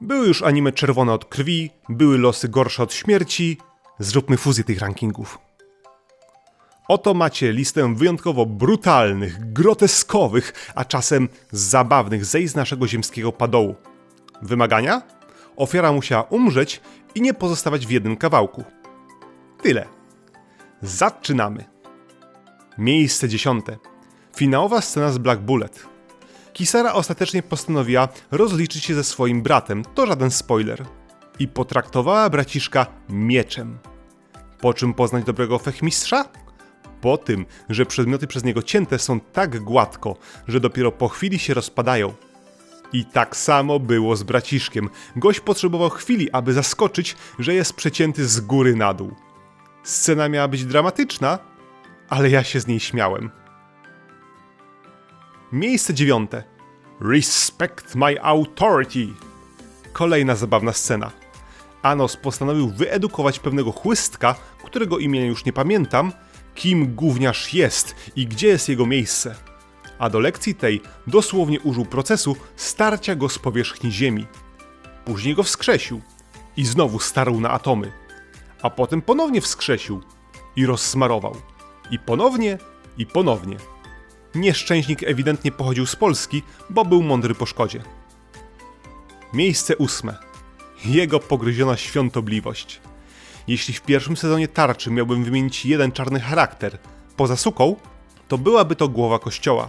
Były już anime czerwone od krwi, były losy gorsze od śmierci. Zróbmy fuzję tych rankingów. Oto macie listę wyjątkowo brutalnych, groteskowych, a czasem zabawnych zejść z naszego ziemskiego padołu. Wymagania? Ofiara musiała umrzeć i nie pozostawać w jednym kawałku. Tyle. Zaczynamy. Miejsce dziesiąte. Finałowa scena z Black Bullet. Kisara ostatecznie postanowiła rozliczyć się ze swoim bratem, to żaden spoiler. I potraktowała braciszka mieczem. Po czym poznać dobrego fechmistrza? Po tym, że przedmioty przez niego cięte są tak gładko, że dopiero po chwili się rozpadają. I tak samo było z braciszkiem. Gość potrzebował chwili, aby zaskoczyć, że jest przecięty z góry na dół. Scena miała być dramatyczna, ale ja się z niej śmiałem. Miejsce dziewiąte. Respect my authority. Kolejna zabawna scena. Anos postanowił wyedukować pewnego chłystka, którego imienia już nie pamiętam, kim gówniarz jest i gdzie jest jego miejsce. A do lekcji tej dosłownie użył procesu starcia go z powierzchni Ziemi. Później go wskrzesił i znowu starł na atomy. A potem ponownie wskrzesił i rozsmarował. I ponownie, i ponownie. Nieszczęśnik ewidentnie pochodził z Polski, bo był mądry po szkodzie. Miejsce ósme. Jego pogryziona świątobliwość. Jeśli w pierwszym sezonie tarczy miałbym wymienić jeden czarny charakter, poza suką, to byłaby to głowa kościoła.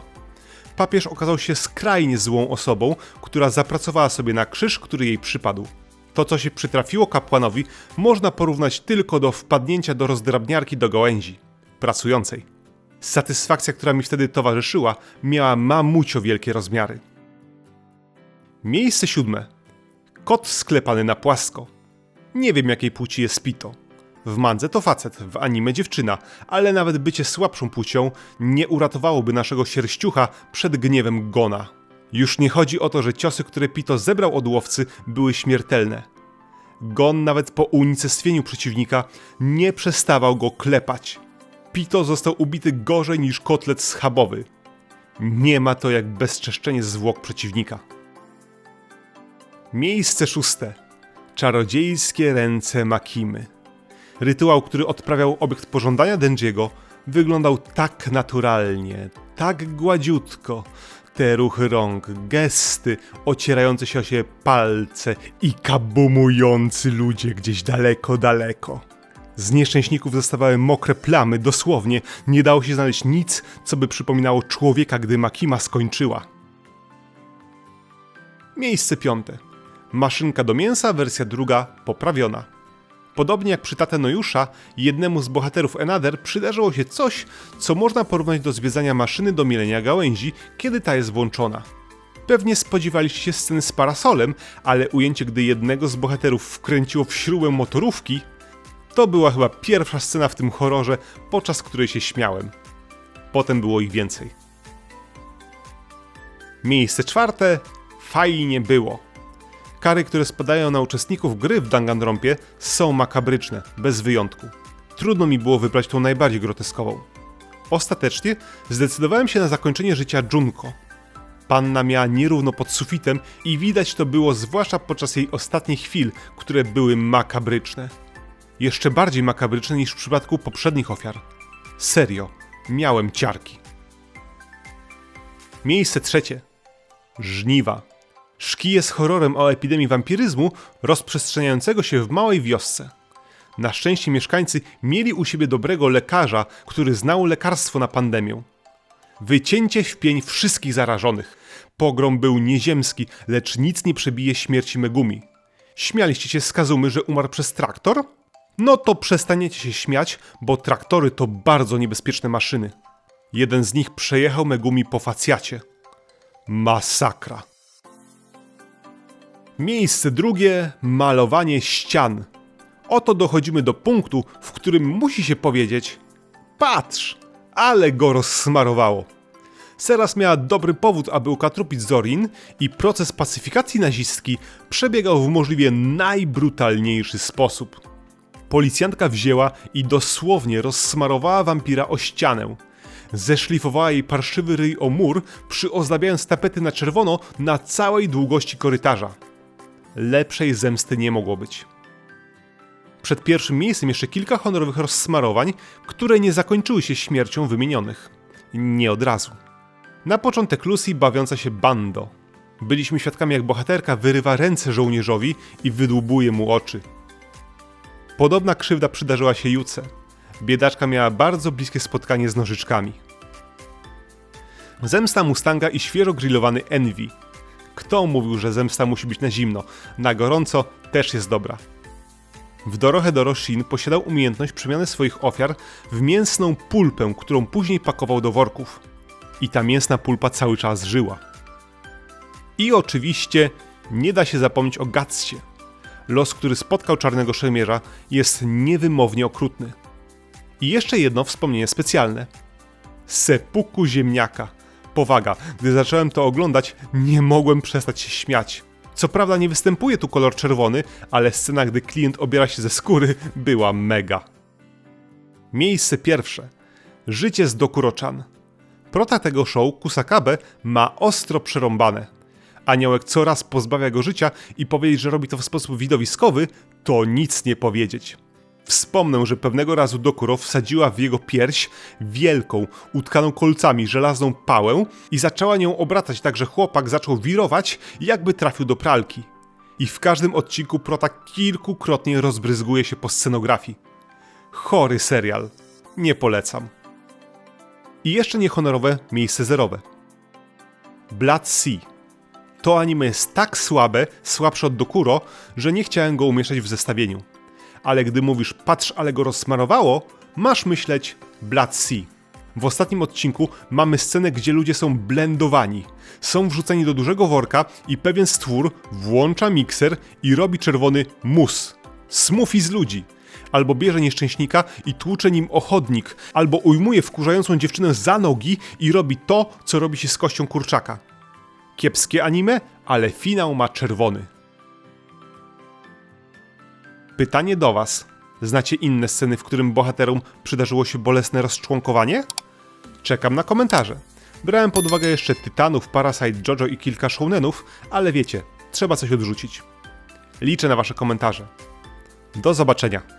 Papież okazał się skrajnie złą osobą, która zapracowała sobie na krzyż, który jej przypadł. To, co się przytrafiło kapłanowi, można porównać tylko do wpadnięcia do rozdrabniarki do gałęzi, pracującej. Satysfakcja, która mi wtedy towarzyszyła, miała mamucio wielkie rozmiary. Miejsce siódme. Kot sklepany na płasko. Nie wiem jakiej płci jest Pito. W mandze to facet, w anime dziewczyna, ale nawet bycie słabszą płcią nie uratowałoby naszego sierściucha przed gniewem Gona. Już nie chodzi o to, że ciosy, które Pito zebrał od łowcy, były śmiertelne. Gon nawet po unicestwieniu przeciwnika nie przestawał go klepać. Pito został ubity gorzej niż kotlet schabowy. Nie ma to jak bezczeszczenie zwłok przeciwnika. Miejsce szóste. Czarodziejskie ręce Makimy. Rytuał, który odprawiał obiekt pożądania Denjiego, wyglądał tak naturalnie, tak gładziutko. Te ruchy rąk, gesty, ocierające się o siebie palce i kabumujący ludzie gdzieś daleko, daleko. Z nieszczęśników zostawały mokre plamy, dosłownie. Nie dało się znaleźć nic, co by przypominało człowieka, gdy Makima skończyła. Miejsce piąte. Maszynka do mięsa, wersja druga, poprawiona. Podobnie jak przy Tate Nojusza, jednemu z bohaterów Enader przydarzyło się coś, co można porównać do zwiedzania maszyny do mielenia gałęzi, kiedy ta jest włączona. Pewnie spodziewaliście się sceny z parasolem, ale ujęcie, gdy jednego z bohaterów wkręciło w śrubę motorówki, to była chyba pierwsza scena w tym horrorze, podczas której się śmiałem. Potem było ich więcej. Miejsce czwarte. Fajnie było. Kary, które spadają na uczestników gry w Danganronpie są makabryczne, bez wyjątku. Trudno mi było wybrać tą najbardziej groteskową. Ostatecznie zdecydowałem się na zakończenie życia Junko. Panna miała nierówno pod sufitem i widać to było zwłaszcza podczas jej ostatnich chwil, które były makabryczne. Jeszcze bardziej makabryczne niż w przypadku poprzednich ofiar. Serio, miałem ciarki. Miejsce trzecie. Żniwa. Szki jest horrorem o epidemii wampiryzmu rozprzestrzeniającego się w małej wiosce. Na szczęście mieszkańcy mieli u siebie dobrego lekarza, który znał lekarstwo na pandemię. Wycięcie w pień wszystkich zarażonych. Pogrom był nieziemski, lecz nic nie przebije śmierci Megumi. Śmialiście się z Kazumy, że umarł przez traktor? No to przestaniecie się śmiać, bo traktory to bardzo niebezpieczne maszyny. Jeden z nich przejechał Megumi po facjacie. Masakra. Miejsce drugie malowanie ścian. Oto dochodzimy do punktu, w którym musi się powiedzieć: Patrz, ale go rozsmarowało. Seras miała dobry powód, aby ukatrupić Zorin i proces pacyfikacji nazistki przebiegał w możliwie najbrutalniejszy sposób. Policjantka wzięła i dosłownie rozsmarowała wampira o ścianę. Zeszlifowała jej parszywy ryj o mur, przyozdabiając tapety na czerwono na całej długości korytarza. Lepszej zemsty nie mogło być. Przed pierwszym miejscem jeszcze kilka honorowych rozsmarowań, które nie zakończyły się śmiercią wymienionych. Nie od razu. Na początek Lucy bawiąca się bando. Byliśmy świadkami jak bohaterka wyrywa ręce żołnierzowi i wydłubuje mu oczy. Podobna krzywda przydarzyła się Juce. Biedaczka miała bardzo bliskie spotkanie z nożyczkami. Zemsta Mustanga i świeżo grillowany Envy. Kto mówił, że zemsta musi być na zimno? Na gorąco też jest dobra. W Dorohedoro Shin posiadał umiejętność przemiany swoich ofiar w mięsną pulpę, którą później pakował do worków. I ta mięsna pulpa cały czas żyła. I oczywiście nie da się zapomnieć o Gatsie. Los, który spotkał czarnego szermierza, jest niewymownie okrutny. I jeszcze jedno wspomnienie specjalne. Sepuku ziemniaka. Powaga, gdy zacząłem to oglądać, nie mogłem przestać się śmiać. Co prawda nie występuje tu kolor czerwony, ale scena, gdy klient obiera się ze skóry, była mega. Miejsce pierwsze. Życie z Dokurochan. Prota tego show, Kusakabe, ma ostro przerąbane. Aniołek coraz pozbawia go życia i powiedzieć, że robi to w sposób widowiskowy, to nic nie powiedzieć. Wspomnę, że pewnego razu Dokuro wsadziła w jego pierś wielką, utkaną kolcami żelazną pałę i zaczęła nią obracać tak, że chłopak zaczął wirować, jakby trafił do pralki. I w każdym odcinku Prota kilkukrotnie rozbryzguje się po scenografii. Chory serial. Nie polecam. I jeszcze niehonorowe miejsce zerowe. Blood Sea. To anime jest tak słabe, słabsze od Dokuro, że nie chciałem go umieszczać w zestawieniu. Ale gdy mówisz patrz, ale go rozsmarowało, masz myśleć Blood Sea. W ostatnim odcinku mamy scenę, gdzie ludzie są blendowani. Są wrzuceni do dużego worka i pewien stwór włącza mikser i robi czerwony mus. Smoothie z ludzi. Albo bierze nieszczęśnika i tłucze nim o chodnik, albo ujmuje wkurzającą dziewczynę za nogi i robi to, co robi się z kością kurczaka. Kiepskie anime, ale finał ma czerwony. Pytanie do Was. Znacie inne sceny, w którym bohaterom przydarzyło się bolesne rozczłonkowanie? Czekam na komentarze. Brałem pod uwagę jeszcze Tytanów, Parasite, Jojo i kilka shounenów, ale wiecie, trzeba coś odrzucić. Liczę na Wasze komentarze. Do zobaczenia.